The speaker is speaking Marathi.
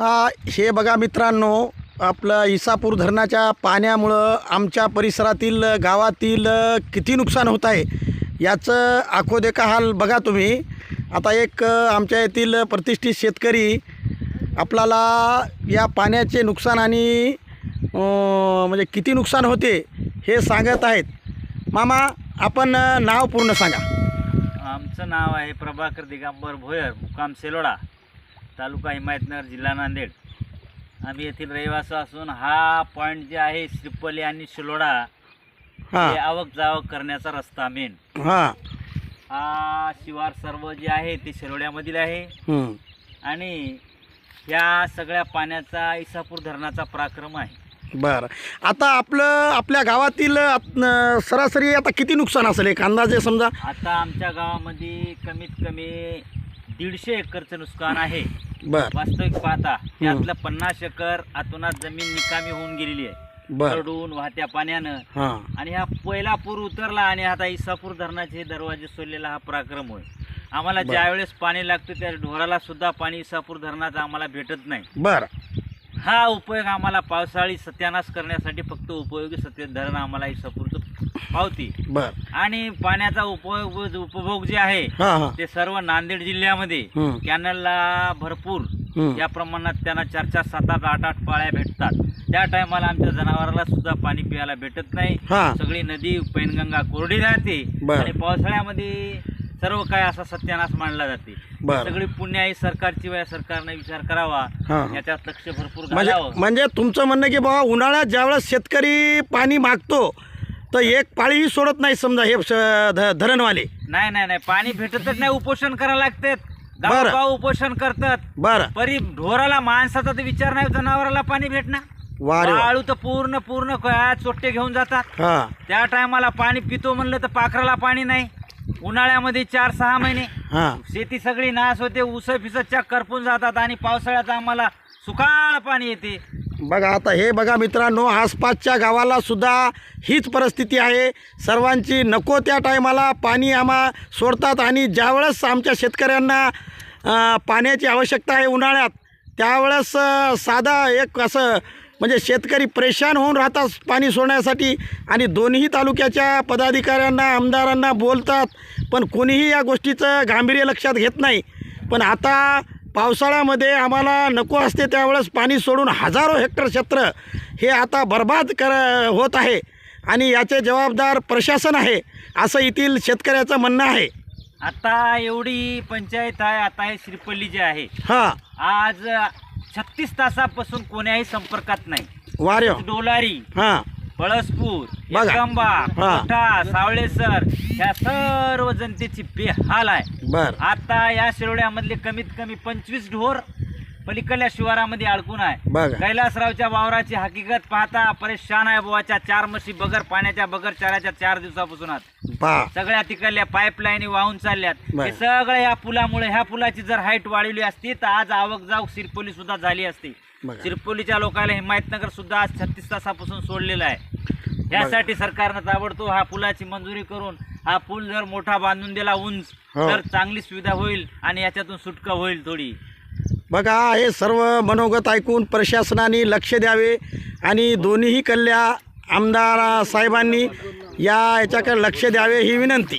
हे बघा मित्रांनो आपलं इसापूर धरणाच्या पाण्यामुळं आमच्या परिसरातील गावातील किती नुकसान होत आहे याचं आखोदेखा हाल बघा तुम्ही. आता एक आमच्या येथील प्रतिष्ठित शेतकरी आपल्याला या पाण्याचे नुकसान आणि म्हणजे किती नुकसान होते हे सांगत आहेत. मामा आपण नाव पूर्ण सांगा. आमचं नाव आहे प्रभाकर दिगंबर भोयर मुकाम सेलोडा. तालुका हिमायतनगर जिल्हा नांदेड. आम्ही येथील रहिवासी असून हा पॉईंट जे आहे श्रीपल्ली आणि शिलोडा हे. हां आवक जावक करण्याचा रस्ता मेन हां. हा शिवार सर्व जे आहे ते शिरोड्यामधील आहे. आणि या सगळ्या पाण्याचा इसापूर धरणाचा पराक्रम आहे. बरं. आता आपलं आपल्या गावातील सरासरी आता किती नुकसान असेल? एक अंदाजे समजा. आता आमच्या गावामध्ये कमीत कमी दीडशे एकरचं नुकसान आहे. बर. वास्तविक पाहता त्यातलं पन्नास एकर आतोनात जमीन निकामी होऊन गेलेली आहे. बर. वाहत्या पाण्यानं. हां. आणि हा पहिला पूर उतरला आणि आता इसापूर धरणाचे दरवाजे सोडलेला हा पराक्रम होय. आम्हाला बरं. ज्यावेळेस पाणी लागतं त्या ढोराला सुद्धा पाणी इसापूर धरणाचं आम्हाला भेटत नाही. बर. हा उपयोग आम्हाला पावसाळी सत्यानाश करण्यासाठी फक्त उपयोगी सत्य धरण आम्हाला इसापूरचं पावती. बर. आणि पाण्याचा उपयोग उपभोग जे आहे हां हां. ते सर्व नांदेड जिल्ह्यामध्ये हं. कॅनलला भरपूर. या प्रमाणात त्यांना चार चार सात आठ आठ आठ पाळ्या भेटतात. त्या टायमाला आमच्या जनावराला सुद्धा पाणी प्यायला भेटत नाही. हां. सगळी नदी पैनगंगा कोरडी राहते. बरं. आणि पावसाळ्यामध्ये सर्व काय असा सत्यानाश मानला जाते. बरं. सगळी पुण्य आहे सरकारची वेळ सरकारने विचार करावा. हां. याच्यात लक्ष भरपूर म्हणजे घालावं. म्हणजे तुमचं म्हणणं की बाबा उन्हाळ्यात ज्यावेळेस शेतकरी पाणी मागतो तर एक पाळीही सोडत नाही समजा हे श- ध- धरणवाले. नाही नाही नाही. पाणी भेटतच नाही उपोषण करायला लागतात. बरं. उपोषण करतात. बरं. परी ढोराला माणसाचा तर विचार नाही जनावराला पाणी भेटणार. वा रे वा. आळू तर पूर्ण पूर्ण काय चोट्टे घेऊन जातात. हां. त्या टायमाला पाणी पितो म्हणलं तर पाखराला पाणी नाही. उन्हाळ्यामध्ये चार सहा महिने. हां. शेती सगळी नाश होते उस फिसच्या करपून जातात आणि पावसाळ्यात आम्हाला सुकाळ पाणी येते. बघा आता हे बघा मित्रांनो आसपासच्या गावाला सुद्धा हीच परिस्थिती आहे. सर्वांची नको त्या टायमाला पाणी आम्हा सोडतात आणि ज्यावेळेस आमच्या शेतकऱ्यांना पाण्याची आवश्यकता आहे उन्हाळ्यात त्यावेळेस साधा एक असं म्हणजे शेतकरी परेशान होऊन राहतात पाणी सोडण्यासाठी आणि दोन्ही तालुक्याच्या पदाधिकाऱ्यांना आमदारांना बोलतात पण कोणीही या गोष्टीचं गांभीर्य लक्षात घेत नाही. पण आता पावसाळ्यामध्ये आम्हाला नको असते त्यावेळेस पाणी सोडून हजारो हेक्टर क्षेत्र हे आता बर्बाद कर होत आहे. आणि याचे जबाबदार प्रशासन आहे असं येथील शेतकऱ्याचं म्हणणं आहे. आता एवढी पंचायत आहे आता हे श्रीपल्ली जे आहे. हां. आज छत्तीस तासापासून कोण्याही संपर्कात नाही. वारे डोलारी. हां. पळसपूर बघा. एकंबा. कोठा सावळेसर ह्या सर्व जनतेची बेहाल आहे. आता या शिरोड्यामधले कमीत कमी पंचवीस ढोर पलीकडल्या शिवारामध्ये अडकून आहे. कैलासरावच्या वावराची हकीकत पाहता परेशान आहे बुवाच्या चार म्हशी बगर पाण्याच्या बगर चाराच्या चार दिवसापासून सगळ्या तिकडल्या पाईपलाईनी वाहून चालल्यात. हे सगळं या पुलामुळे ह्या पुलाची जर हाईट वाढवली असती तर आज आवक जाऊक सिरपोली सुद्धा झाली असती. बघा. सिरपोलीच्या लोकांना हिमायतनगर सुद्धा आज छत्तीस तासापासून सोडलेलं आहे. यासाठी सरकारनं ताबडतोब हा पुलाची मंजुरी करून हा पूल जर मोठा बांधून दिला उंच हो. तर चांगली सुविधा होईल आणि याच्यातून सुटका होईल थोडी. बघा हे सर्व मनोगत ऐकून प्रशासनाने लक्ष द्यावे आणि दोन्ही कल्ल्या आमदार साहेबांनी या याच्याकडे लक्ष द्यावे ही विनंती.